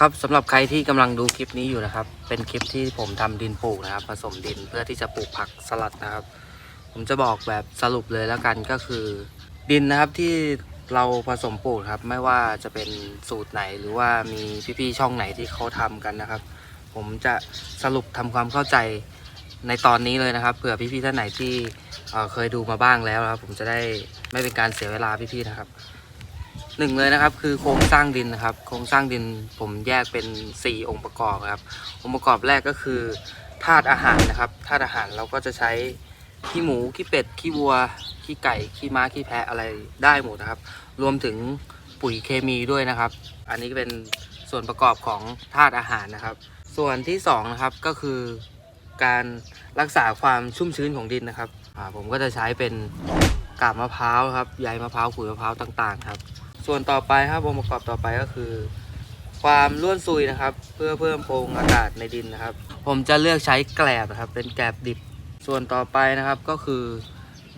ครับสำหรับใครที่กำลังดูคลิปนี้อยู่นะครับ เป็นคลิปที่ผมทำดินปลูกนะครับ ผสมดินเพื่อที่จะปลูกผักสลัดนะครับ ผมจะบอกแบบสรุปเลยแล้วกันก็คือ ดินนะครับที่เราผสมปลูกครับ ไม่ว่าจะเป็นสูตรไหนหรือว่ามีพี่ๆช่องไหนที่เขาทำกันนะครับ ผมจะสรุปทำความเข้าใจในตอนนี้เลยนะครับเผื่อพี่ๆท่านไหนที่เเคยดูมาบ้างแล้วครับ ผมจะได้ไม่เป็นการเสียเวลาพี่ๆนะครับ หนึ่งเลยนะครับคือโครงสร้างดินนะครับ โครงสร้างดินผมแยกเป็น 4 องค์ประกอบครับ องค์ประกอบแรกก็คือธาตุอาหารนะครับธาตุอาหารเราก็จะใช้ขี้หมูขี้เป็ดขี้วัวขี้ไก่ขี้ม้าขี้แพะอะไรได้หมดนะครับ รวมถึงปุ๋ยเคมีด้วยนะครับ อันนี้เป็นส่วนประกอบของธาตุอาหารนะครับ ส่วนที่สองนะครับก็คือการรักษาความชุ่มชื้นของดินนะครับผมก็จะใช้เป็นกาบมะพร้าวครับใยมะพร้าวขุยมะพร้าวต่างๆครับ ส่วนต่อไปครับองค์ประกอบต่อไปก็คือ ความร่วนซุยนะครับ เพื่อเพิ่มโพรงอากาศในดินนะครับ ผมจะเลือกใช้แกลบนะครับ เป็นแกลบดิบ ส่วนต่อไปนะครับก็คือ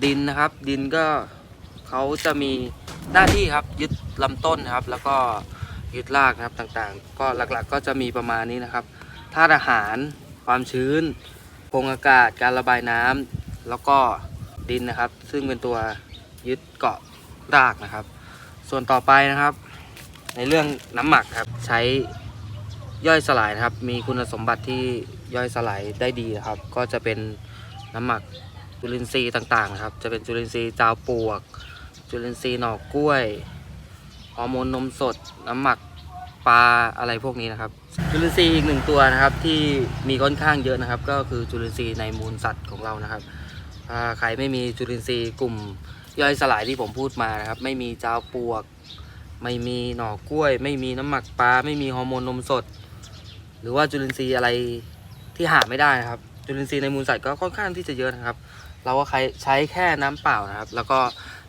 ดินนะครับ ดินก็เขาจะมีหน้าที่ครับยึดลำต้นนะครับ แล้วก็ยึดรากนะครับต่างๆ ก็หลักๆก็จะมีประมาณนี้นะครับธาตุอาหาร ความชื้นโพรงอากาศการระบายน้ำแล้วก็ดินนะครับ ซึ่งเป็นตัวยึดเกาะรากนะครับ ส่วนต่อไปนะครับ ในเรื่องน้ำหมักครับใช้ย่อยสลายนะครับ มีคุณสมบัติที่ย่อยสลายได้ดีนะครับ ก็จะเป็นน้ำหมักจุลินทรีย์ต่างๆนะครับ จะเป็นจุลินทรีย์จาวปวก จุลินทรีย์หน่อกล้วยฮอร์โมนนมสด น้ำหมักปลาอะไรพวกนี้นะครับ จุลินทรีย์อีกหนึ่งตัวนะครับที่มีค่อนข้างเยอะนะครับ ก็คือจุลินทรีย์ในมูลสัตว์ของเรานะครับใครไม่มีจุลินทรีย์กลุ่ม ย่อยสลายที่ผมพูดมานะครับ ไม่มีจาวปวก ไม่มีหน่อกล้วย ไม่มีน้ำหมักปลา ไม่มีฮอร์โมนนมสด หรือว่าจุลินทรีย์อะไรที่หาไม่ได้นะครับ จุลินทรีย์ในมูลสัตว์ก็ค่อนข้างที่จะเยอะนะครับ เราก็ใช้แค่น้ำเปล่านะครับ แล้วก็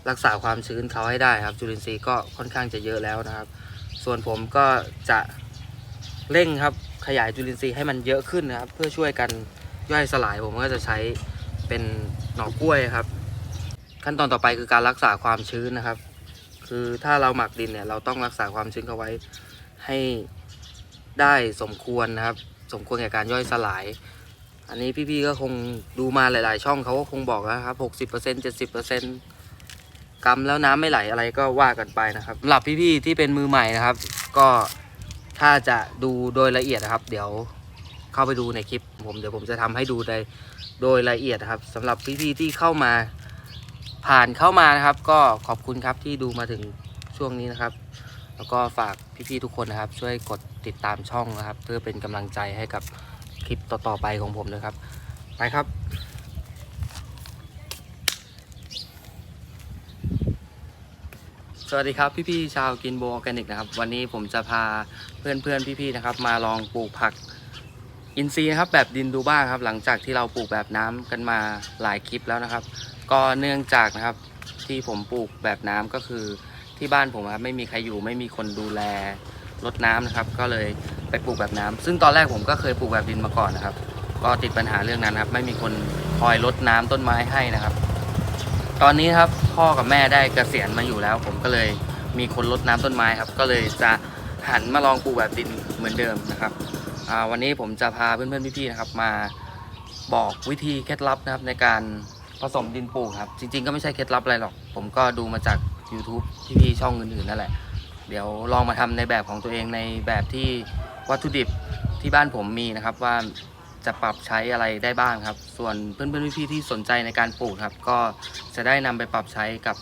รักษาความชื้นเขาให้ได้ครับ จุลินทรีย์ก็ค่อนข้างจะเยอะแล้วนะครับ ส่วนผมก็จะเร่งครับขยายจุลินทรีย์ให้มันเยอะขึ้นนะครับ เพื่อช่วยกันย่อยสลายผมก็จะใช้เป็นหน่อกล้วยครับ ขั้นตอนต่อไปคือการรักษาความชื้นนะครับ คือถ้าเราหมักดินเนี่ยเราต้องรักษาความชื้นเขาไว้ให้ได้สมควรนะครับ สมควรแก่การย่อยสลาย อันนี้พี่ๆก็คงดูมาหลาย ๆ ช่องเขาก็คงบอกแล้วครับหกสิบเปอร์เซ็นต์เจ็ดสิบเปอร์เซ็นต์กำแล้วน้ำไม่ไหลอะไรก็ว่ากันไปนะครับสำหรับพี่ๆที่เป็นมือใหม่นะครับ ก็ถ้าจะดูโดยละเอียดนะครับ เดี๋ยวเข้าไปดูในคลิปผมเดี๋ยวผมจะทำให้ดูในโดยละเอียดนะครับสำหรับพี่ๆที่เข้ามา ผ่านเข้ามานะครับ ก็ขอบคุณครับที่ดูมาถึงช่วงนี้นะครับ แล้วก็ฝากพี่ๆทุกคนนะครับ ช่วยกดติดตามช่องนะครับ เพื่อเป็นกำลังใจให้กับคลิปต่อๆไปของผมนะครับ ไปครับสวัสดีครับพี่ๆชาวกินโบออร์แกนิกนะครับ วันนี้ผมจะพาเพื่อนๆพี่ๆนะครับ มาลองปลูกผักอินทรีย์นะครับ แบบดินดูบ้างครับ หลังจากที่เราปลูกแบบน้ำกันมาหลายคลิปแล้วนะครับ ก็เนื่องจากนะครับที่ผมปลูกแบบน้ำก็คือที่บ้านผมครับไม่มีใครอยู่ไม่มีคนดูแลรดน้ำนะครับ ก็เลยไปปลูกแบบน้ำซึ่งตอนแรกผมก็เคยปลูกแบบดินมาก่อนนะครับ ก็ติดปัญหาเรื่องนั้นครับ ไม่มีคนคอยรดน้ำต้นไม้ให้นะครับ ตอนนี้ครับพ่อกับแม่ได้เกษียณมาอยู่แล้ว ผมก็เลยมีคนรดน้ำต้นไม้ครับ ก็เลยจะหันมาลองปลูกแบบดินเหมือนเดิมนะครับวันนี้ผมจะพาเพื่อนๆพี่ๆนะครับมาบอกวิธีเคล็ดลับนะครับในการ ผสมดินปลูกครับ จริง ๆ ก็ไม่ใช่เคล็ดลับอะไรหรอก ผมก็ดูมาจาก YouTube พี่ๆช่องอื่นๆนั่นแหละ เดี๋ยวลองมาทำในแบบของตัวเองในแบบที่วัตถุดิบที่บ้านผมมีนะครับว่าจะปรับใช้อะไรได้บ้างครับ ส่วนเพื่อนๆพี่ๆที่สนใจในการปลูกครับ ก็จะได้นำไปปรับใช้กับ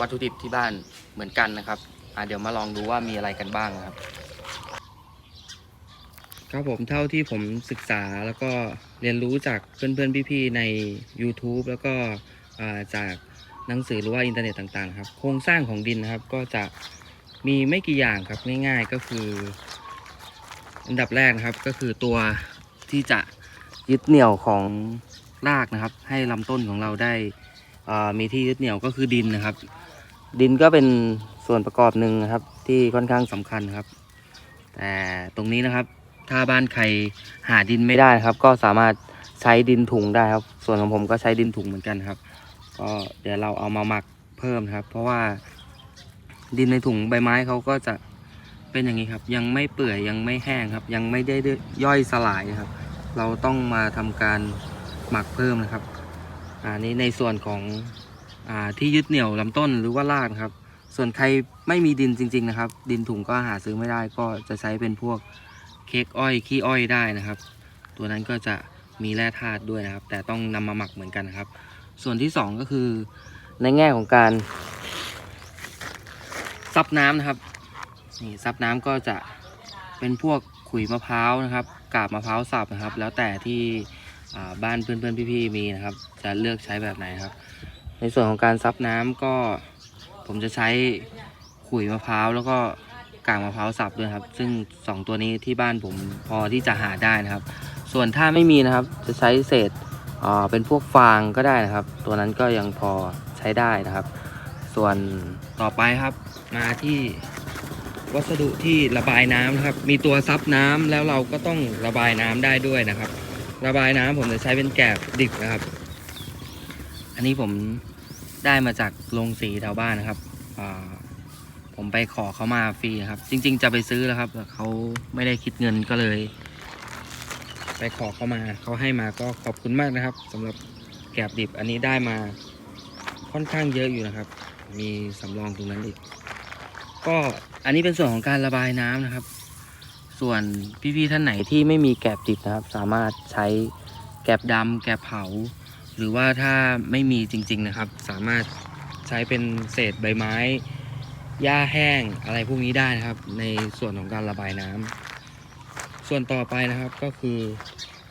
วัตถุดิบที่บ้านเหมือนกันนะครับอะเดี๋ยวมาลองดูว่ามีอะไรกันบ้างนะครับ ครับผมเท่าที่ผมศึกษาแล้วก็เรียนรู้จากเพื่อนๆพี่ๆใน YouTube แล้วก็จากหนังสือหรือว่าอินเทอร์เน็ตต่างๆครับโครงสร้างของดินนะครับก็จะมีไม่กี่อย่างครับง่ายๆก็คือ อันดับแรกนะครับก็คือตัวที่จะยึดเหนี่ยวของรากนะครับ ให้ลำต้นของเราได้มีที่ยึดเหนี่ยวก็คือดินนะครับ ดินก็เป็นส่วนประกอบหนึ่งนะครับที่ค่อนข้างสำคัญครับ แต่ตรงนี้นะครับ ถ้าบ้านใครหาดินไม่ได้ครับ ก็สามารถใช้ดินถุงได้ครับ ส่วนของผมก็ใช้ดินถุงเหมือนกันครับ ก็เดี๋ยวเราเอามาหมักเพิ่มครับ เพราะว่าดินในถุงใบไม้เขาก็จะเป็นอย่างนี้ครับ ยังไม่เปื่อยยังไม่แห้งครับ ยังไม่ได้ย่อยสลายครับ เราต้องมาทำการหมักเพิ่มนะครับอันนี้ในส่วนของอที่ยึดเหนี่ยวลำต้นหรือว่ารากนะครับ ส่วนใครไม่มีดินจริง ๆ นะครับ ดินถุงก็หาซื้อไม่ได้ก็จะใช้เป็นพวก เค้กอ้อยขี้อ้อยได้นะครับ ตัวนั้นก็จะมีแร่ธาตุด้วยนะครับ แต่ต้องนำมาหมักเหมือนกันนะครับ ส่วนที่สองก็คือในแง่ของการซับน้ำนะครับนี่ซับน้ำก็จะเป็นพวกขุยมะพร้าวนะครับ กาบมะพร้าวสับนะครับ แล้วแต่ที่บ้านเพื่อนๆพี่ๆมีนะครับ จะเลือกใช้แบบไหนครับ ในส่วนของการซับน้ำก็ผมจะใช้ขุยมะพร้าวแล้วก็ กากมะพร้าวสับด้วยครับ ซึ่งสองตัวนี้ที่บ้านผมพอที่จะหาได้นะครับ ส่วนถ้าไม่มีนะครับจะใช้เศษเป็นพวกฟางก็ได้นะครับ ตัวนั้นก็ยังพอใช้ได้นะครับ ส่วนต่อไปครับมาที่วัสดุที่ระบายน้ำนะครับ มีตัวซับน้ำแล้วเราก็ต้องระบายน้ำได้ด้วยนะครับ ระบายน้ำผมจะใช้เป็นแกบดิบนะครับ อันนี้ผมได้มาจากโรงสีแถวบ้านนะครับ ผมไปขอเขามาฟรีครับ จริง ๆ จะไปซื้อแล้วครับแต่เขาไม่ได้คิดเงินก็เลย ไปขอเขามาเขาให้มาก็ขอบคุณมากนะครับสำหรับแกบดิบอันนี้ได้มาค่อนข้างเยอะอยู่นะครับ มีสำรองตรงนั้นอีก ก็อันนี้เป็นส่วนของการระบายน้ำนะครับ ส่วนพี่ๆท่านไหนที่ไม่มีแกบดิบนะครับ สามารถใช้แกบดำแกบเผา หรือว่าถ้าไม่มีจริง ๆนะครับ สามารถใช้เป็นเศษใบไม้ หญ้าแห้งอะไรพวกนี้ได้นะครับ ในส่วนของการระบายน้ำส่วนต่อไปนะครับก็คือ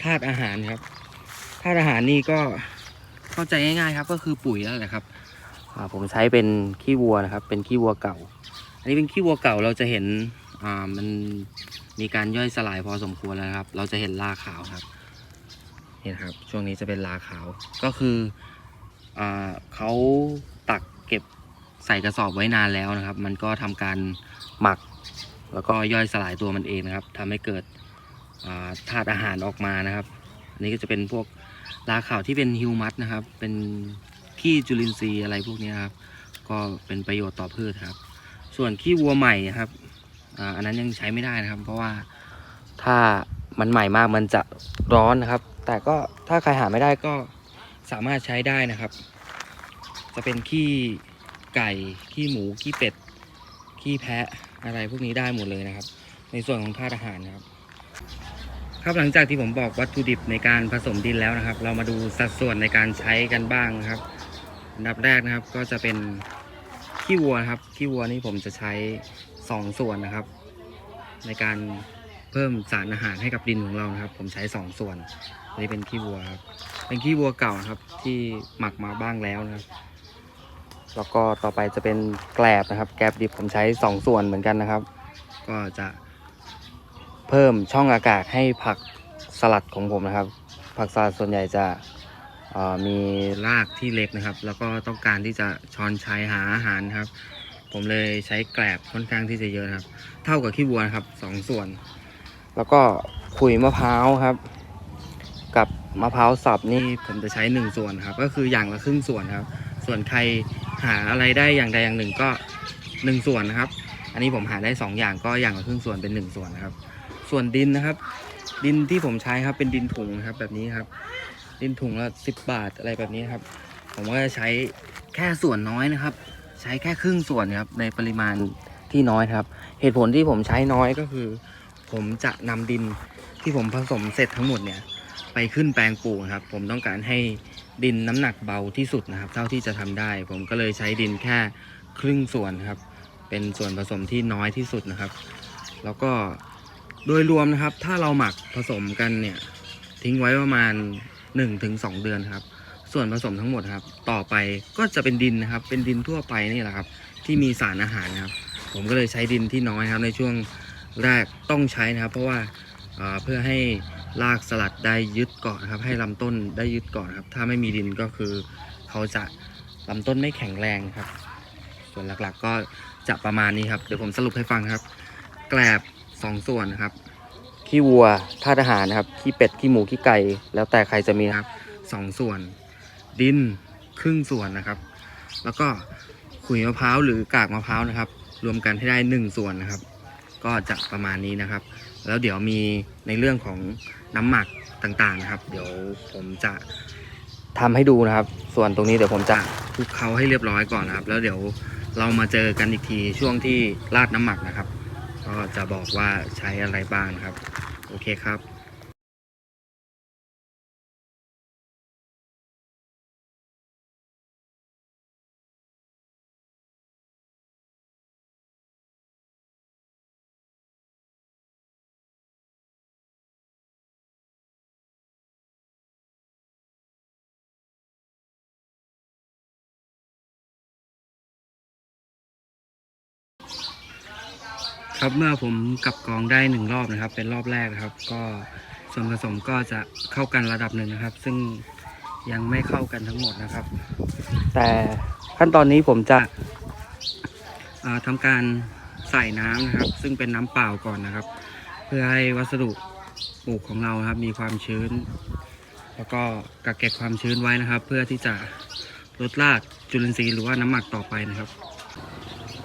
ธาตุอาหารครับธาตุอาหารนี่ก็เข้าใจง่ายๆครับ ก็คือปุ๋ยแล้วแหละครับผมใช้เป็นขี้วัวนะครับ เป็นขี้วัวเก่า อันนี้เป็นขี้วัวเก่าเราจะเห็นมันมีการย่อยสลายพอสมควรแล้วครับ เราจะเห็นลาขาวครับนี่นครับ ช่วงนี้จะเป็นลาขาวก็คืออเขาตัก ใส่กระสอบไว้นานแล้วนะครับ มันก็ทำการหมัก แล้วก็ย่อยสลายตัวมันเองนะครับทำให้เกิดธาตุอาหารออกมานะครับ อันนี้ก็จะเป็นพวกลาข่าวที่เป็นฮิวมัสนะครับ เป็นขี้จุลินทรีย์อะไรพวกนี้ครับ ก็เป็นประโยชน์ต่อพืชครับ ส่วนขี้วัวใหม่นะครับอันนั้นยังใช้ไม่ได้นะครับ เพราะว่าถ้ามันใหม่มากมันจะร้อนนะครับ แต่ก็ถ้าใครหาไม่ได้ก็สามารถใช้ได้นะครับ จะเป็นขี้ ไก่ขี้หมูขี้เป็ดขี้แพะอะไรพวกนี้ได้หมดเลยนะครับ ในส่วนของธาตุอาหารนะครับ ครับหลังจากที่ผมบอกวัตถุดิบในการผสมดินแล้วนะครับ เรามาดูสัดส่วนในการใช้กันบ้างครับอันดับแรกนะครับก็จะเป็นขี้วัวครับขี้วัวนี่ผมจะใช้สองส่วนนะครับ ในการเพิ่มสารอาหารให้กับดินของเรานะครับ ผมใช้สองส่วนนนี้เป็นขี้วัวครับเป็นขี้วัวเก่าครับที่หมักมาบ้างแล้วนะครับ แล้วก็ต่อไปจะเป็นแกลบนะครับ แกลบดิบผมใช้สองส่วนเหมือนกันนะครับ ก็จะเพิ่มช่องอากาศให้ผักสลัดของผมนะครับ ผักสลัดส่วนใหญ่จะมีรากที่เล็กนะครับ แล้วก็ต้องการที่จะช้อนใชัยหาอาหารครับ ผมเลยใช้แกลบค่อนข้างที่จะเยอะครับ เท่ากับขี้วัวครับสองส่วน แล้วก็ขุยมะพร้าวครับ กับมะพร้าวสับนี่ผมจะใช้หนึ่งส่วนครับ ก็คืออย่างละครึ่งส่วนครับ ส่วนใคร หาอะไรได้อย่างใดอย่างหนึ่งก็หนึ่งส่วนนะครับ อันนี้ผมหาได้สองอย่างก็อย่างละครึ่งส่วนเป็นหนึ่งส่วนนะครับ ส่วนดินนะครับ ดินที่ผมใช้ครับเป็นดินถุงนะครับแบบนี้ครับ ดินถุงละสิบบาทอะไรแบบนี้ครับ ผมก็จะใช้แค่ส่วนน้อยนะครับ ใช้แค่ครึ่งส่วนครับในปริมาณที่น้อยครับ เหตุผลที่ผมใช้น้อยก็คือ ผมจะนำดินที่ผมผสมเสร็จทั้งหมดเนี่ย ไปขึ้นแปลงปลูกครับ ผมต้องการให้ดินน้ำหนักเบาที่สุดนะครับ เท่าที่จะทำได้ ผมก็เลยใช้ดินแค่ครึ่งส่วนครับ เป็นส่วนผสมที่น้อยที่สุดนะครับ แล้วก็โดยรวมนะครับ ถ้าเราหมักผสมกันเนี่ยทิ้งไว้ประมาณ 1-2 เดือนครับ ส่วนผสมทั้งหมดครับ ต่อไปก็จะเป็นดินนะครับ เป็นดินทั่วไปนี่แหละครับ ที่มีสารอาหารนะครับ ผมก็เลยใช้ดินที่น้อยครับในช่วงแรกต้องใช้นะครับ เพราะว่าเอ่อเพื่อให้ รากสลัดได้ยึดเกาะนะครับ ให้ลำต้นได้ยึดเกาะครับ ถ้าไม่มีดินก็คือเขาจะลำต้นไม่แข็งแรงครับ ส่วนหลักๆก็จะประมาณนี้ครับ เดี๋ยวผมสรุปให้ฟังครับ แกลบสองส่วนนะครับ ขี้วัวธาตุอาหารนะครับ ขี้เป็ด ขี้หมู ขี้ไก่ แล้วแต่ใครจะมีนะครับสองส่วน ดินครึ่งส่วนนะครับ แล้วก็ขุยมะพร้าวหรือกากมะพร้าวนะครับ รวมกันให้ได้หนึ่งส่วนนะครับ ก็จะประมาณนี้นะครับ แล้วเดี๋ยวมีในเรื่องของ น้ำหมักต่างๆนะครับ เดี๋ยวผมจะทำให้ดูนะครับ ส่วนตรงนี้เดี๋ยวผมจะคลุกเขาให้เรียบร้อยก่อนนะครับ แล้วเดี๋ยวเรามาเจอกันอีกทีช่วงที่ราดน้ำหมักนะครับ ก็จะบอกว่าใช้อะไรบ้างนะครับ โอเคครับ ครับเมื่อผมกลับกองได้หนึ่งรอบนะครับ เป็นรอบแรกนะครับ ก็ส่วนผสมก็จะเข้ากันระดับหนึ่งนะครับ ซึ่งยังไม่เข้ากันทั้งหมดนะครับ แต่ขั้นตอนนี้ผมจะอ่าทำการใส่น้ำนะครับ ซึ่งเป็นน้ำเปล่าก่อนนะครับ เพื่อให้วัสดุปลูกของเราครับ มีความชื้น แล้วก็กักเก็บความชื้นไว้นะครับ เพื่อที่จะลดรากจุลินทรีย์หรือว่าน้ำหมักต่อไปนะครับ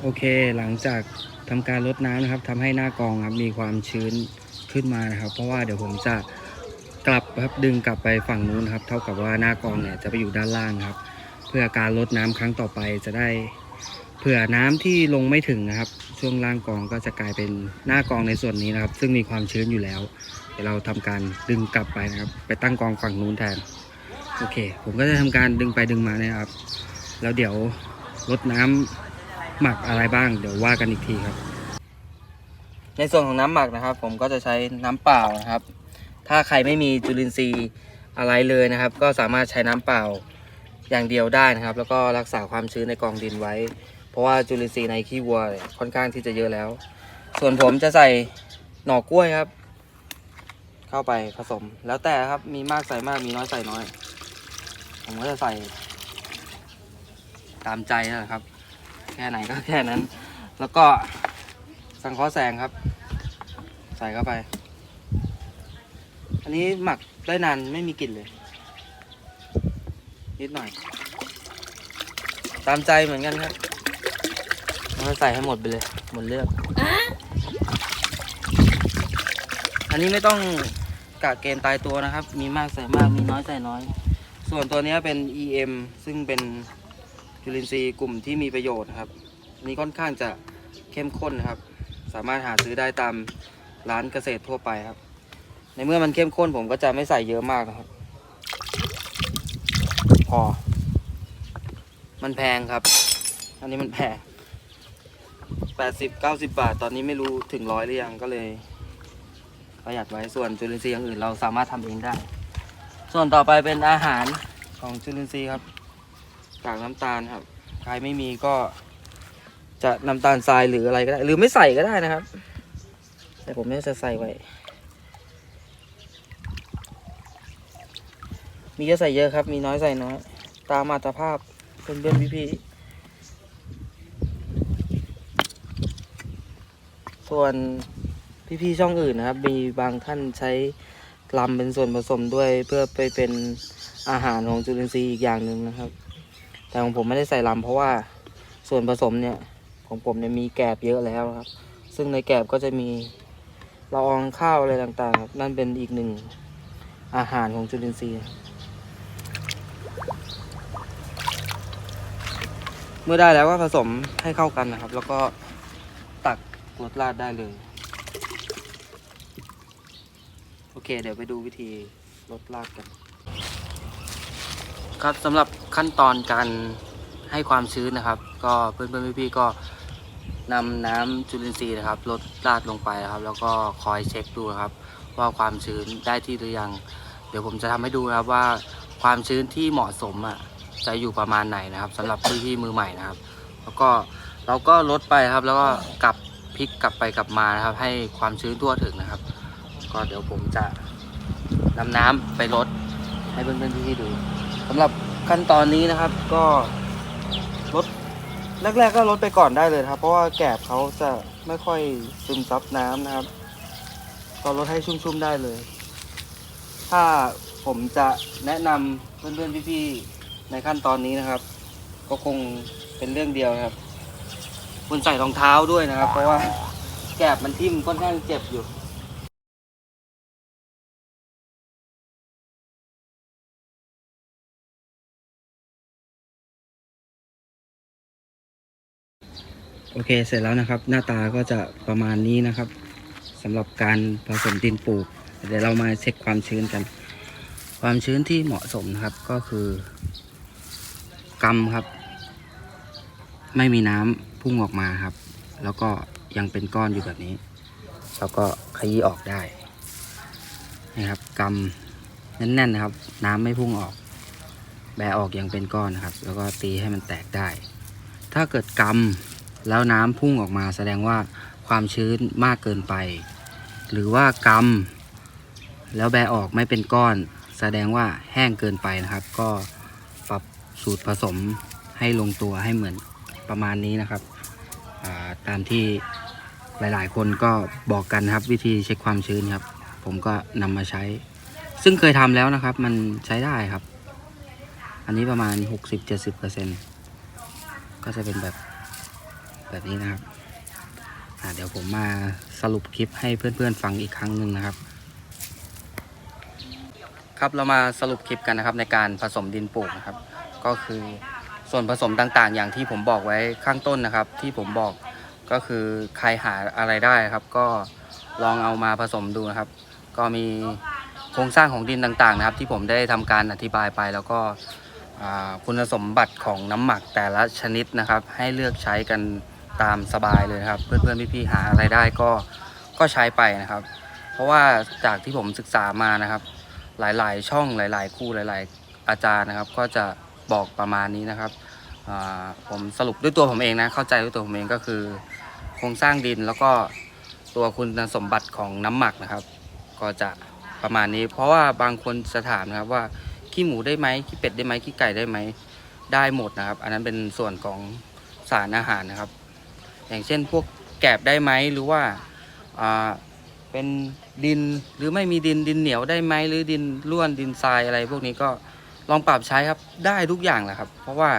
โอเคหลังจาก ทำการลดน้ำนะครับทำให้หน้ากองครับมีความชื้นขึ้นมานะครับ เพราะว่าเดี๋ยวผมจะกลับครับดึงกลับไปฝั่งนู้นครับ เท่ากับว่าหน้ากองเนี่ยจะไปอยู่ด้านล่างครับ เพื่อการลดน้ำครั้งต่อไปจะได้เผื่อน้ำที่ลงไม่ถึงนะครับ ช่วงล่างกองก็จะกลายเป็นหน้ากองในส่วนนี้นะครับ ซึ่งมีความชื้นอยู่แล้ว เดี๋ยวเราทำการดึงกลับไปนะครับ ไปตั้งกองฝั่งนู้นแทนโอเค ผมก็จะทำการดึงไปดึงมาเนี่ยครับ แล้วเดี๋ยวลดน้ำ หมักอะไรบ้างเดี๋ยวว่ากันอีกทีครับ ในส่วนของน้ำหมักนะครับ ผมก็จะใช้น้ำเปล่านะครับ ถ้าใครไม่มีจุลินทรีย์อะไรเลยนะครับ ก็สามารถใช้น้ำเปล่าอย่างเดียวได้นะครับ แล้วก็รักษาความชื้นในกองดินไว้ เพราะว่าจุลินทรีย์ในขี้วัวค่อนข้างที่จะเยอะแล้ว ส่วนผมจะใส่หน่อกล้วยครับ เข้าไปผสม แล้วแต่ครับมีมากใส่มากมีน้อยใส่น้อย ผมก็จะใส่ตามใจนะครับ แค่ไหนก็แค่นั้น แล้วก็สังเคราะห์แสงครับ ใส่เข้าไป อันนี้หมักได้นานไม่มีกลิ่นเลย นิดหน่อย ตามใจเหมือนกันครับเราใส่ให้หมดไปเลย หมดเลือกอันนี้ไม่ต้องกะเกณฑ์ตายตัวนะครับ มีมากใส่มาก มีน้อยใส่น้อย ส่วนตัวนี้เป็น EM ซึ่งเป็น จุลินทรีย์กลุ่มที่มีประโยชน์นะครับอันนี้ค่อนข้างจะเข้มข้นนะครับ สามารถหาซื้อได้ตามร้านเกษตรทั่วไปครับ ในเมื่อมันเข้มข้นผมก็จะไม่ใส่เยอะมากนะครับ พอ มันแพงครับ อันนี้มันแพงแปดสิบเก้าสิบาท ตอนนี้ไม่รู้ถึงร้อยหรือยังก็เลยประหยัดไว้ส่วนจุลินทรีย์อย่างอื่นเราสามารถทำเองได้ ส่วนต่อไปเป็นอาหารของจุลินทรีย์ครับ กากน้ำตาลครับ ใครไม่มีก็จะน้ำตาลทรายหรืออะไรก็ได้ หรือไม่ใส่ก็ได้นะครับ แต่ผมไม่จะใส่ไว้ มีเยอะใส่เยอะครับ มีน้อยใส่น้อย ตามอัตภาพเพื่อนเพื่อนพี่พี่ๆส่วนพี่พี่ๆช่องอื่นนะครับ มีบางท่านใช้ลำเป็นส่วนผสมด้วยเพื่อไปเป็นอาหารของจุลินทรีย์อีกอย่างหนึ่งนะครับ แต่ของผมไม่ได้ใส่ลำเพราะว่าส่วนผสมเนี่ยของผมเนี่ยมีแกบเยอะแล้วครับ ซึ่งในแกบก็จะมีละอองข้าวอะไรต่างๆครับนั่นเป็นอีกหนึ่งอาหารของจุลินทรีย์ เมื่อได้แล้วก็ผสมให้เข้ากันนะครับ แล้วก็ตักรสราดได้เลย โอเค เดี๋ยวไปดูวิธีรสราดกัน ครับสำหรับขั้นตอนการให้ความชื้นนะครับ ก็เพื่อนๆพี่ๆก็นำน้ำจุลินทรีย์นะครับลดราดลงไปนะครับ แล้วก็คอยเช็คดูครับ ว่าความชื้นได้ที่หรือยัง เดี๋ยวผมจะทำให้ดูครับว่าความชื้นที่เหมาะสมอะจะอยู่ประมาณไหนนะครับสำหรับพี่ๆมือใหม่นะครับ แล้วก็เราก็ลดไปครับ แล้วก็กลับพลิกกลับไปกลับมานะครับ ให้ความชื้นทั่วถึงนะครับ ก็เดี๋ยวผมจะนำน้ำไปลดให้เพื่อนๆพี่ๆดู สำหรับขั้นตอนนี้นะครับ ก็ลดแรก ๆ ก็ลดไปก่อนได้เลยครับ เพราะว่าแกบเขาจะไม่ค่อยซึมซับน้ำนะครับ ก็ลดให้ชุ่มๆได้เลย ถ้าผมจะแนะนำเพื่อนๆพี่ๆในขั้นตอนนี้นะครับ ก็คงเป็นเรื่องเดียวนะครับคุณใส่รองเท้าด้วยนะครับ เพราะว่าแกบมันทิ่มค่อนข้างเจ็บอยู่ โอเคเสร็จแล้วนะครับ หน้าตาก็จะประมาณนี้นะครับสำหรับการผสมดินปลูก เดี๋ยวเรามาเช็คความชื้นกัน ความชื้นที่เหมาะสมนะครับก็คือกำครับ ไม่มีน้ำพุ่งออกมาครับ แล้วก็ยังเป็นก้อนอยู่แบบนี้แล้วก็ขยี้ออกได้นะครับกำแน่นๆนะครับ น้ำไม่พุ่งออก แบออกยังเป็นก้อนนะครับ แล้วก็ตีให้มันแตกได้ ถ้าเกิดกำ แล้วน้ำพุ่งออกมาแสดงว่าความชื้นมากเกินไป หรือว่ากำแล้วแบออกไม่เป็นก้อน แสดงว่าแห้งเกินไปนะครับ ก็ปรับสูตรผสมให้ลงตัวให้เหมือนประมาณนี้นะครับาตามที่หลายๆ คนก็บอกกันครับวิธีเช็คความชื้นครับ ผมก็นำมาใช้ ซึ่งเคยทำแล้วนะครับ มันใช้ได้ครับ อันนี้ประมาณ 60-70%ก็จะเป็นแบบ แบบนี้นะครับเดี๋ยวผมมาสรุปคลิปให้เพื่อนๆฟังอีกครั้งหนึ่งนะครับ ครับเรามาสรุปคลิปกันนะครับในการผสมดินปลูกนะครับ ก็คือส่วนผสมต่างๆ อย่างที่ผมบอกไว้ข้างต้นนะครับ ที่ผมบอกก็คือใครหาอะไรได้ครับ ก็ลองเอามาผสมดูนะครับ ก็มีโครงสร้างของดินต่างๆ นะครับ ที่ผมได้ทำการอธิบายไปแล้วก็คุณสมบัติของน้ำหมักแต่ละชนิดนะครับ ให้เลือกใช้กัน ตามสบายเลยนะครับ เพื่อนๆพี่ๆหาอะไรได้ก็ก็ใช้ไปนะครับ เพราะว่าจากที่ผมศึกษามานะครับ หลายๆ ช่องหลาย ๆ คู่หลาย ๆ อาจารย์นะครับ ก็จะบอกประมาณนี้นะครับผมสรุปด้วยตัวผมเองนะเข้าใจด้วยตัวผมเองก็คือ โครงสร้างดินแล้วก็ตัวคุณสมบัติของน้ำหมักนะครับ ก็จะประมาณนี้ เพราะว่าบางคนจะถามนะครับว่าขี้หมูได้ไหมขี้เป็ดได้ไหมขี้ไก่ได้ไหมได้หมดนะครับ อันนั้นเป็นส่วนของสารอาหารนะครับ อย่างเช่นพวกแกบได้ไหมหรือว่าเป็นดินหรือไม่มีดินดินเหนียวได้ไหมหรือดินร่วนดินทรายอะไร พวกนี้ก็ลองปรับใช้ครับได้ทุกอย่างแหละครับ เพราะว่า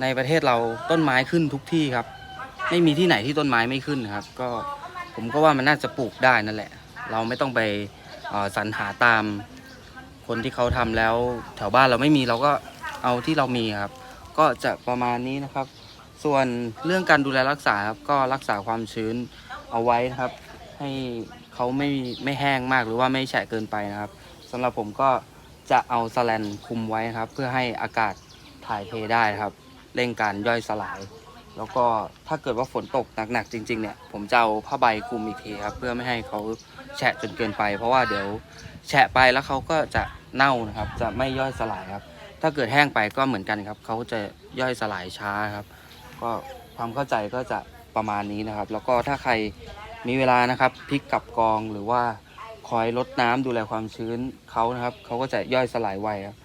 ในประเทศเราต้นไม้ขึ้นทุกที่ครับ ไม่มีที่ไหนที่ต้นไม้ไม่ขึ้นครับ ก็ผมก็ว่ามันน่าจะปลูกได้นั่นแหละ เราไม่ต้องไปสรรหาตามคนที่เขาทำแล้ว แถวบ้านเราไม่มีเราก็เอาที่เรามีครับ ก็จะประมาณนี้นะครับ ส่วนเรื่องการดูแลรักษาครับก็รักษาความชื้นเอาไว้นะครับ ให้เขาไม่ไม่แห้งมากหรือว่าไม่แฉะเกินไปนะครับสำหรับผมก็จะเอาสแลนคุมไว้นะครับ เพื่อให้อากาศถ่ายเทได้นะครับ เร่งการย่อยสลาย แล้วก็ถ้าเกิดว่าฝนตกหนักๆจริง ๆ เนี่ย ผมจะเอาผ้าใบคลุมอีกทีครับ เพื่อไม่ให้เขาแฉะจนเกินไป เพราะว่าเดี๋ยวแฉะไปแล้วเขาก็จะเน่านะครับ จะไม่ย่อยสลายครับ ถ้าเกิดแห้งไปก็เหมือนกันครับ เขาจะย่อยสลายช้าครับ ก็ความเข้าใจก็จะประมาณนี้นะครับ แล้วก็ถ้าใครมีเวลานะครับพลิกกลับกองหรือว่าคอยลดน้ำดูแลความชื้นเขานะครับเขาก็จะย่อยสลายไวครับ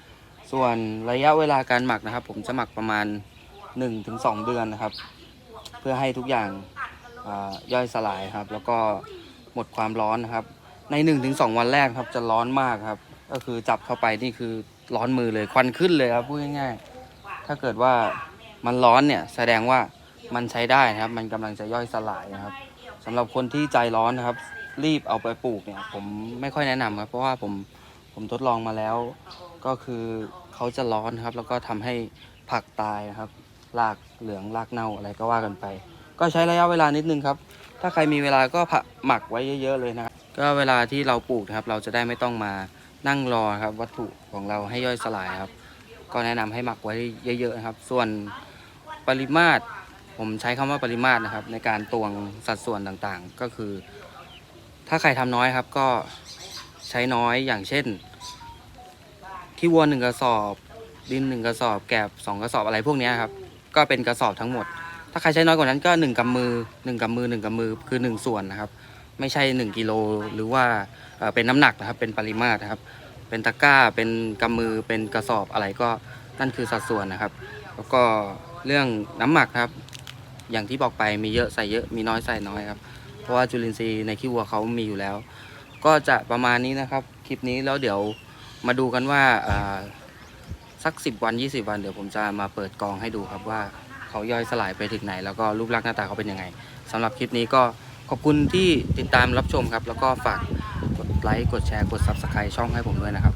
ส่วนระยะเวลาการหมักนะครับ ผมจะหมักประมาณ 1-2 เดือนนะครับ เพื่อให้ทุกอย่างย่อยสลายครับ แล้วก็หมดความร้อนนะครับ ใน 1-2 วันแรกครับจะร้อนมากครับ ก็คือจับเข้าไปนี่คือร้อนมือเลยควันขึ้นเลยครับพูดง่ายๆถ้าเกิดว่า มันร้อนเนี่ยแสดงว่ามันใช้ได้นะครับ มันกำลังจะย่อยสลายนะครับสำหรับคนที่ใจร้อนนะครับ รีบเอาไปปลูกเนี่ย ผมไม่ค่อยแนะนำครับ เพราะว่าผมผมทดลองมาแล้ว ก็คือเขาจะร้อนครับ แล้วก็ทำให้ผักตายนะครับรากเหลืองรากเน่าอะไรก็ว่ากันไป ก็ใช้ระยะเวลานิดนึงครับ ถ้าใครมีเวลาก็ผักหมักไว้เยอะ ๆ เลยนะครับก็เวลาที่เราปลูกนะครับ เราจะได้ไม่ต้องมานั่งรอครับ วัตถุของเราให้ย่อยสลายครับ ก็แนะนำให้หมักไว้เยอะๆนะครับ ส่วน ปริมาตร ผมใช้คำว่าปริมาตรนะครับ ในการตวงสัดส่วนต่างๆ ก็คือ ถ้าใครทำน้อยครับก็ใช้น้อยอย่างเช่นที่วัวหนึ่งกระสอบ ดินหนึ่งกระสอบ แกบสองกระสอบอะไรพวกนี้ครับ ก็เป็นกระสอบทั้งหมด ถ้าใครใช้น้อยกว่านั้นก็หนึ่งกำมือหนึ่งกำมือหนึ่งกำมือคือหนึ่งส่วนนะครับ ไม่ใช่หนึ่งกิโลหรือว่าเป็นน้ำหนักนะครับ เป็นปริมาตรนะครับ เป็นตะกร้าเป็นกำมือเป็นกระสอบอะไรก็นั่นคือสัดส่วนนะครับ แล้วก็ เรื่องน้ำหมักครับ อย่างที่บอกไปมีเยอะใส่เยอะมีน้อยใส่น้อยครับ เพราะว่าจุลินทรีย์ในขี้วัวเขามีอยู่แล้ว ก็จะประมาณนี้นะครับ คลิปนี้แล้วเดี๋ยวมาดูกันว่าสัก 10 วัน 20 วันเดี๋ยวผมจะมาเปิดกองให้ดูครับว่าเขาย่อยสลายไปถึงไหน แล้วก็รูปลักษณ์หน้าตาเขาเป็นยังไงสำหรับคลิปนี้ก็ขอบคุณที่ติดตามรับชมครับ แล้วก็ฝากกดไลค์กดแชร์กด Subscribe ช่องให้ผมด้วยนะครับ